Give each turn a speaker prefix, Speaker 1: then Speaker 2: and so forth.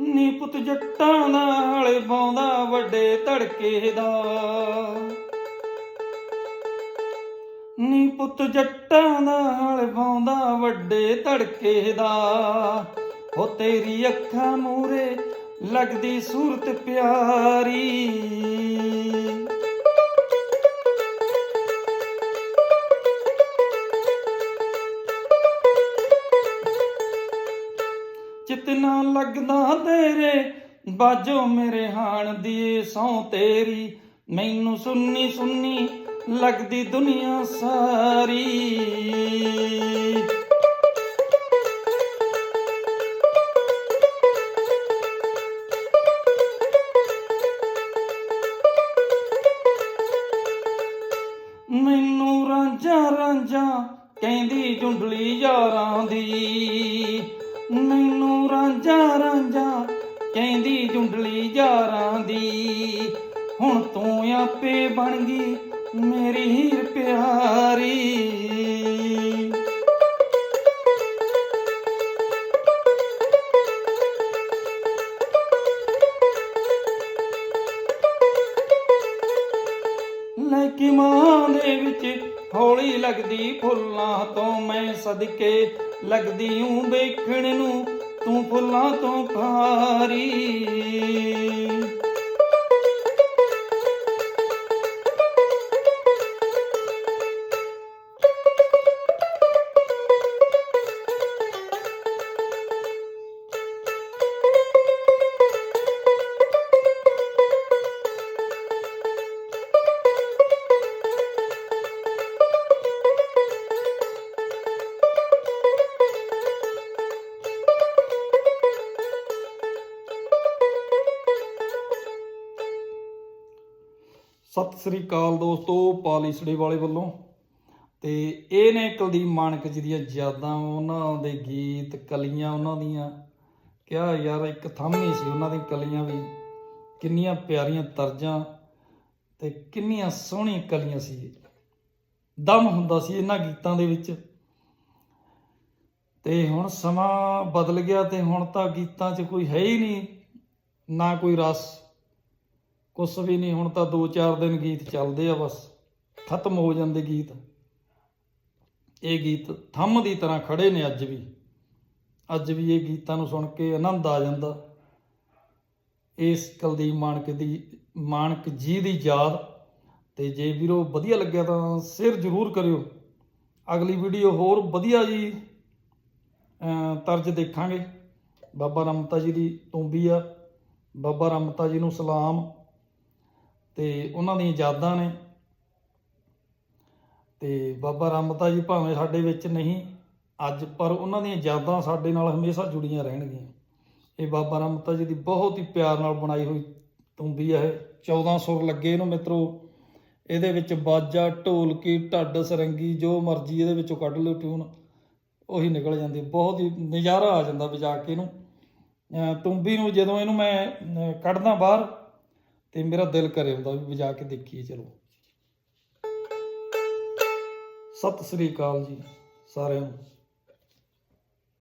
Speaker 1: ਨੀ ਪੁੱਤ ਜੱਟਾਂ ਦਾ ਹਲੇ ਪਾਉਂਦਾ ਵੱਡੇ ਧੜਕੇ ਦਾ। ਨੀ ਪੁੱਤ ਜੱਟਾਂ ਦਾ ਹਲੇ ਪਾਉਂਦਾ ਵੱਡੇ ਧੜਕੇ ਦਾ। ਹੋ ਤੇਰੀ ਅੱਖਾਂ ਮੂਰੇ ਲੱਗਦੀ ਸੂਰਤ ਪਿਆਰੀ। ਚਿਤਨਾ ਲੱਗਦਾ ਤੇਰੇ। ਬਾਜੋ ਮੇਰੇ ਹਾਣ ਦੀ ਸੌ ਤੇਰੀ। ਮੈਨੂੰ ਸੁੰਨੀ ਸੁੰਨੀ ਲੱਗਦੀ ਦੁਨੀਆ ਸਾਰੀ। ਮੈਨੂੰ ਰਾਂਝਾ ਰਾਂਝਾ ਕਹਿੰਦੀ ਜੁੰਡਲੀ ਯਾਰਾਂ ਦੀ। ਮੈਨੂੰ ਰਾਂਝਾ ਰਾਂਝਾ ਕਹਿੰਦੀ ਜੁੰਡਲੀ ਯਾਰਾਂ ਦੀ। ਹੁਣ ਤੂੰ ਆਪੇ ਬਣ ਗਈ ਮੇਰੀ ਹੀਰ ਪਿਆਰੀ। ਲੈ ਕੇ ਮਾਂ ਦੇ ਵਿੱਚ ਹੌਲੀ ਲੱਗਦੀ ਫੁੱਲਾਂ ਤੋਂ ਮੈਂ ਸਦਕੇ ਲੱਗਦੀ ਹੂੰ ਵੇਖਣ ਨੂੰ ਤੂੰ ਫੁੱਲਾਂ ਤੋਂ ਭਾਰੀ। ਸਤਿ ਸ੍ਰੀ ਅਕਾਲ ਦੋਸਤੋ ਪਾਲੀਸੜੇ ਵਾਲੇ ਵੱਲੋਂ। ਤੇ ਇਹ ਨੇ ਕੁਲਦੀਪ ਮਾਨਕ ਜੀ ਦੀਆਂ ਯਾਦਾਂ, ਉਹਨਾਂ ਦੇ ਗੀਤ, ਕਲੀਆਂ ਉਹਨਾਂ ਦੀਆਂ। ਕਿਹਾ ਯਾਰ, ਇੱਕ ਥੰਮ ਥੰਮੀ ਸੀ ਉਹਨਾਂ ਦੀ ਕਲੀਆਂ ਵੀ। ਕਿੰਨੀਆਂ ਪਿਆਰੀਆਂ ਤਰਜਾਂ ਤੇ ਕਿੰਨੀਆਂ ਸੋਹਣੀਆਂ ਕਲੀਆਂ ਸੀ। ਦਮ ਹੁੰਦਾ ਸੀ ਇਹਨਾਂ ਗੀਤਾਂ ਦੇ ਵਿੱਚ। ਤੇ ਹੁਣ ਸਮਾਂ ਬਦਲ ਗਿਆ ਤੇ ਹੁਣ ਤਾਂ ਗੀਤਾਂ 'ਚ ਕੋਈ ਹੈ ਹੀ ਨਹੀਂ, ਨਾ ਕੋਈ ਰਸ। ਕੁਛ ਵੀ ਨਹੀਂ, ਹੁਣ ਤਾਂ 2-4 ਦਿਨ ਗੀਤ ਚੱਲਦੇ ਆ ਬਸ। ਖਤਮ ਹੋ ਜਾਂਦੇ ਗੀਤ। ਇਹ ਗੀਤ ਥੰਮ ਦੀ ਤਰ੍ਹਾਂ ਖੜੇ ਨੇ ਅੱਜ ਵੀ। ਅੱਜ ਵੀ ਇਹ ਗੀਤਾਂ ਨੂੰ ਸੁਣ ਕੇ ਆਨੰਦ ਆ ਜਾਂਦਾ। ਇਸ ਕੁਲਦੀਪ ਮਾਨਕ ਦੀ, ਮਾਨਕ ਜੀ ਦੀ ਯਾਦ। ਤੇ ਜੇ ਵੀਰੋ ਵਧੀਆ ਲੱਗਿਆ ਤਾਂ ਸ਼ੇਅਰ ਜ਼ਰੂਰ ਕਰਿਓ। ਅਗਲੀ ਵੀਡੀਓ ਹੋਰ ਵਧੀਆ ਜੀ ਤਰਜ ਦੇਖਾਂਗੇ। ਬਾਬਾ ਰਮਤਾ ਜੀ ਦੀ ਤੂੰਬੀ ਆ। ਬਾਬਾ ਰਮਤਾ ਜੀ ਨੂੰ ਸਲਾਮ। ਤੇ ਉਹਨਾਂ ਦੀਆਂ ਯਾਦਾਂ ਨੇ। ਤੇ ਬਾਬਾ ਰਾਮਤਾ ਜੀ ਭਾਵੇਂ ਸਾਡੇ ਵਿੱਚ ਨਹੀਂ ਅੱਜ, ਪਰ ਉਹਨਾਂ ਦੀਆਂ ਯਾਦਾਂ ਸਾਡੇ ਨਾਲ ਹਮੇਸ਼ਾ ਜੁੜੀਆਂ ਰਹਿਣਗੀਆਂ। ਇਹ ਬਾਬਾ ਰਾਮਤਾ ਜੀ ਦੀ ਬਹੁਤ ਹੀ ਪਿਆਰ ਨਾਲ ਬਣਾਈ ਹੋਈ ਤੁੰਬੀ ਹੈ। 14 ਸੁਰ ਲੱਗੇ ਇਹਨੂੰ ਮਿੱਤਰੋ। ਇਹਦੇ ਵਿੱਚ ਬਾਜਾ, ਢੋਲਕੀ, ਢੱਡ, ਸਰੰਗੀ, ਜੋ ਮਰਜ਼ੀ ਇਹਦੇ ਵਿੱਚੋਂ ਕੱਢ ਲਿਓ ਟਿਊਨ ਉਹੀ ਨਿਕਲ ਜਾਂਦੀ ਬਹੁਤ ਹੀ ਨਜ਼ਾਰਾ ਆ ਜਾਂਦਾ ਵਜਾ ਕੇ ਇਹਨੂੰ। ਅਹ ਤੁੰਬੀ ਨੂੰ ਜਦੋਂ ਇਹਨੂੰ ਮੈਂ ਕੱਢਦਾ ਬਾਹਰ ਤੇ ਮੇਰਾ ਦਿਲ ਕਰੇ ਹੁੰਦਾ ਵੀ ਵਜਾ ਕੇ ਦੇਖੀਏ, ਚਲੋ। ਸਤਿ ਸ੍ਰੀ ਅਕਾਲ ਜੀ ਸਾਰਿਆਂ ਨੂੰ।